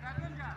Takımca.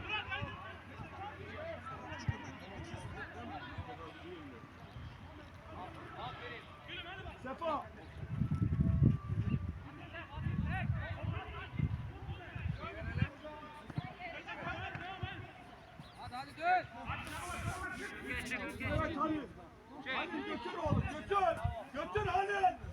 Sefa. Evet Halil. Halil götür oğlum götür. Götür Halil.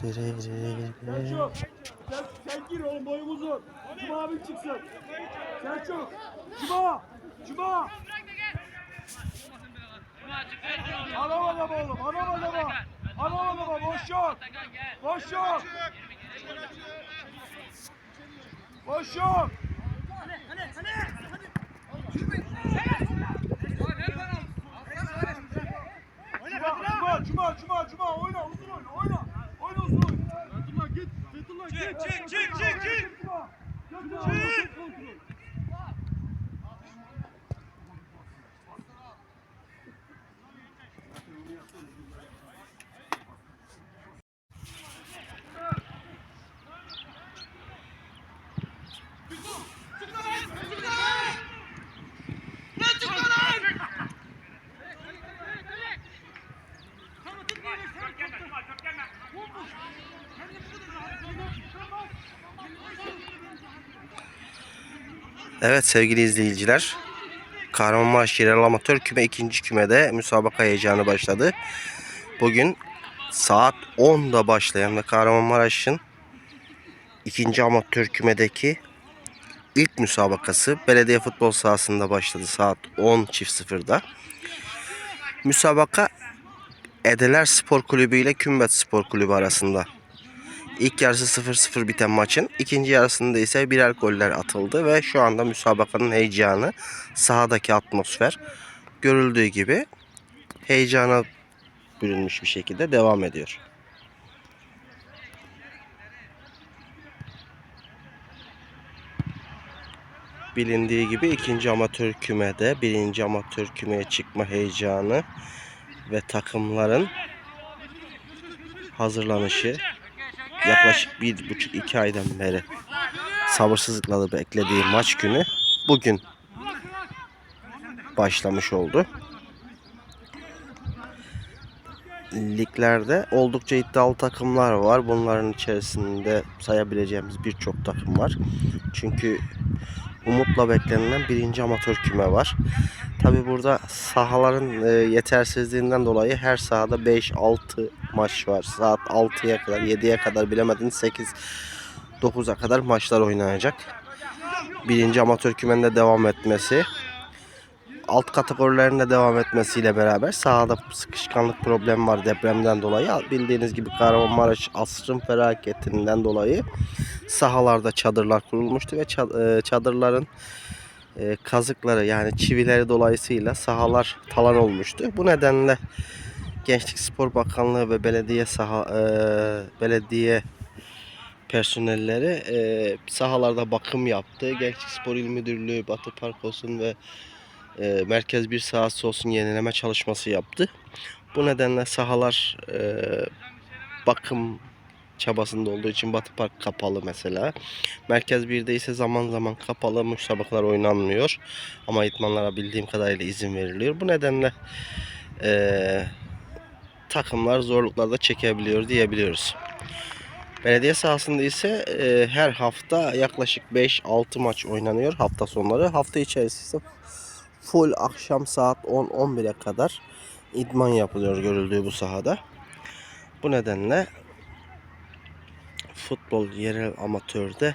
Selçuk. Sen, sen gir oğlum boyun uzun. Cuma abi çıksın. Selçuk. Cuma. Cuma. Anam adam oğlum. Anam adama. Anam adama. Boş yok. Boş yok. Boş yok. Cuma, Cuma, Cuma, Cuma, oyna, uzun oyna, oyna. Oyna uzun oyna. Fethullah git, Fethullah git. Çık, çık, çık, çık. Çık. Evet sevgili izleyiciler. Kahramanmaraş Yerel Amatör Küme ikinci kümede müsabaka heyecanı başladı. Bugün saat 10'da başlayan ve Kahramanmaraş'ın ikinci amatör kümedeki ilk müsabakası belediye futbol sahasında başladı saat 10 çift sıfırda. Müsabaka Edeler Spor Kulübü ile Kümbet Spor Kulübü arasında İlk yarısı 0-0 biten maçın ikinci yarısında ise birer goller atıldı ve şu anda müsabakanın heyecanı, sahadaki atmosfer görüldüğü gibi heyecana bürünmüş bir şekilde devam ediyor. Bilindiği gibi ikinci amatör kümede birinci amatör kümeye çıkma heyecanı ve takımların hazırlanışı yaklaşık bir buçuk iki aydan beri sabırsızlıkla beklediği maç günü bugün başlamış oldu. Liglerde oldukça iddialı takımlar var. Bunların içerisinde sayabileceğimiz birçok takım var. Çünkü umutla beklenilen birinci amatör küme var. Tabi burada sahaların e, yetersizliğinden dolayı her sahada 5-6 maç var. Saat 6'ya kadar 7'ye kadar bilemediniz 8 9'a kadar maçlar oynanacak. Birinci amatör kümeninde devam etmesi alt kategorilerinde devam etmesiyle beraber sahada sıkışkanlık problemi var depremden dolayı. Bildiğiniz gibi Kahramanmaraş asrın felaketinden dolayı sahalarda çadırlar kurulmuştu ve e, çadırların e, kazıkları yani çivileri dolayısıyla sahalar talan olmuştu. Bu nedenle Gençlik Spor Bakanlığı ve belediye saha e, belediye personelleri sahalarda bakım yaptı. Gençlik Spor İl Müdürlüğü, Batı Park olsun ve e, Merkez bir sahası olsun yenileme çalışması yaptı. Bu nedenle sahalar e, bakım çabasında olduğu için Batı Park kapalı mesela. Merkez 1'de ise zaman zaman kapalı müsabakalar oynanmıyor. Ama itmanlara bildiğim kadarıyla izin veriliyor. Bu nedenle eee, takımlar zorluklarda çekebiliyor diyebiliyoruz. Belediye sahasında ise eee, her hafta yaklaşık 5-6 maç oynanıyor hafta sonları. Hafta içerisinde full akşam saat 10-11'e kadar idman yapılıyor görüldüğü bu sahada. Bu nedenle futbol yerel amatörde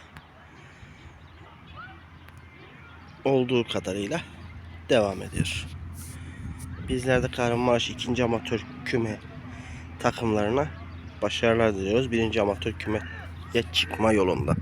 olduğu kadarıyla devam ediyor. Bizler de Kahramanmaraş 2. amatör küme takımlarına başarılar diliyoruz. 1. amatör kümeye çıkma yolunda.